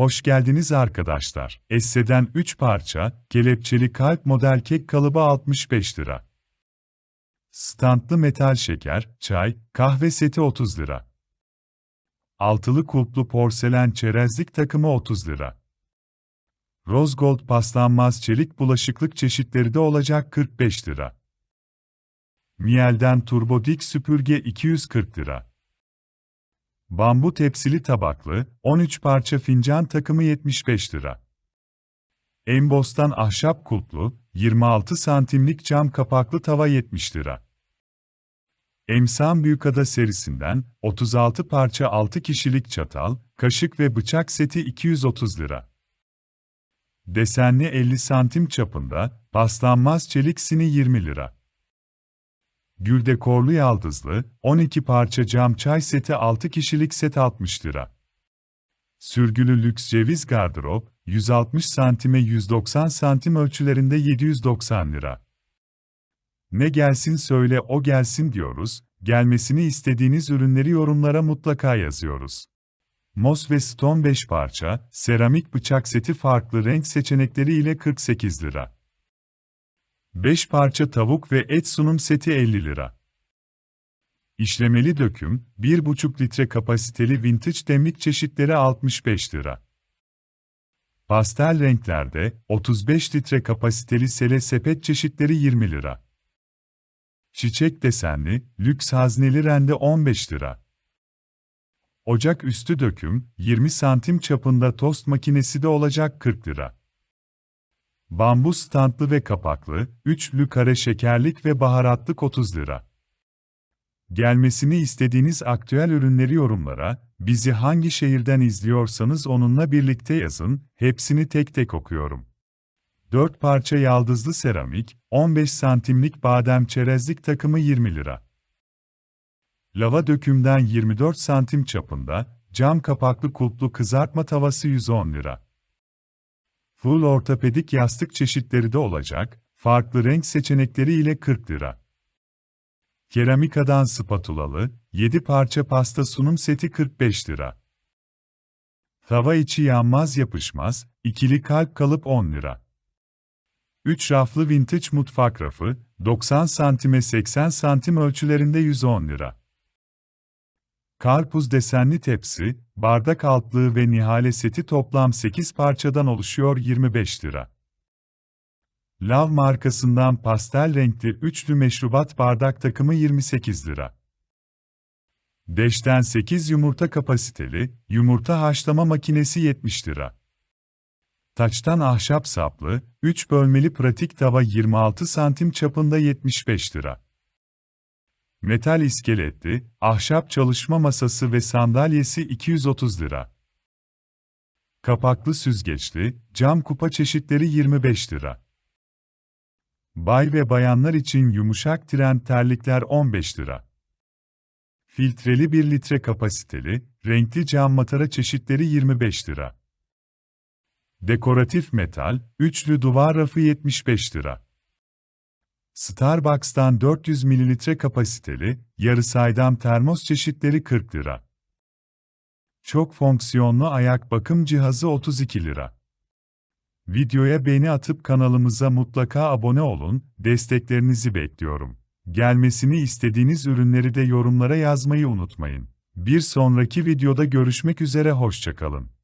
Hoş geldiniz arkadaşlar. Esse'den 3 parça, kelepçeli kalp model kek kalıbı 65 lira. Standlı metal şeker, çay, kahve seti 30 lira. Altılı kulplu porselen çerezlik takımı 30 lira. Rose Gold paslanmaz çelik bulaşıklık çeşitleri de olacak 45 lira. Miel'den turbo dik süpürge 240 lira. Bambu tepsili tabaklı, 13 parça fincan takımı 75 lira. Embostan ahşap kulplu, 26 santimlik cam kapaklı tava 70 lira. Emsan Büyükada serisinden, 36 parça 6 kişilik çatal, kaşık ve bıçak seti 230 lira. Desenli 50 santim çapında, paslanmaz çelik sini 20 lira. Güldekorlu yaldızlı, 12 parça cam çay seti 6 kişilik set 60 lira. Sürgülü lüks ceviz gardırop, 160 santime 190 santim ölçülerinde 790 lira. Ne gelsin söyle o gelsin diyoruz, gelmesini istediğiniz ürünleri yorumlara mutlaka yazıyoruz. Mos ve Stone 5 parça, seramik bıçak seti farklı renk seçenekleri ile 48 lira. 5 parça tavuk ve et sunum seti 50 lira. İşlemeli döküm, 1,5 litre kapasiteli vintage demlik çeşitleri 65 lira. Pastel renklerde, 35 litre kapasiteli sele sepet çeşitleri 20 lira. Çiçek desenli, lüks hazneli rende 15 lira. Ocak üstü döküm, 20 santim çapında tost makinesi de olacak 40 lira. Bambu standlı ve kapaklı, üçlü kare şekerlik ve baharatlık 30 lira. Gelmesini istediğiniz aktüel ürünleri yorumlara, bizi hangi şehirden izliyorsanız onunla birlikte yazın, hepsini tek tek okuyorum. 4 parça yaldızlı seramik, 15 santimlik badem çerezlik takımı 20 lira. Lava dökümden 24 santim çapında, cam kapaklı kulplu kızartma tavası 110 lira. Full ortopedik yastık çeşitleri de olacak, farklı renk seçenekleri ile 40 lira. Keramikadan spatulalı, 7 parça pasta sunum seti 45 lira. Tava içi yanmaz yapışmaz, ikili kalp kalıp 10 lira. 3 raflı vintage mutfak rafı, 90 santime 80 santim ölçülerinde 110 lira. Karpuz desenli tepsi, bardak altlığı ve nihale seti toplam 8 parçadan oluşuyor 25 lira. Lav markasından pastel renkli üçlü meşrubat bardak takımı 28 lira. Deşten 8 yumurta kapasiteli, yumurta haşlama makinesi 70 lira. Taçtan ahşap saplı, 3 bölmeli pratik tava 26 santim çapında 75 lira. Metal iskeletli, ahşap çalışma masası ve sandalyesi 230 lira. Kapaklı süzgeçli, cam kupa çeşitleri 25 lira. Bay ve bayanlar için yumuşak tren terlikler 15 lira. Filtreli 1 litre kapasiteli, renkli cam matara çeşitleri 25 lira. Dekoratif metal, üçlü duvar rafı 75 lira. Starbucks'tan 400 ml kapasiteli, yarı saydam termos çeşitleri 40 lira. Çok fonksiyonlu ayak bakım cihazı 32 lira. Videoya beğeni atıp kanalımıza mutlaka abone olun, desteklerinizi bekliyorum. Gelmesini istediğiniz ürünleri de yorumlara yazmayı unutmayın. Bir sonraki videoda görüşmek üzere hoşçakalın.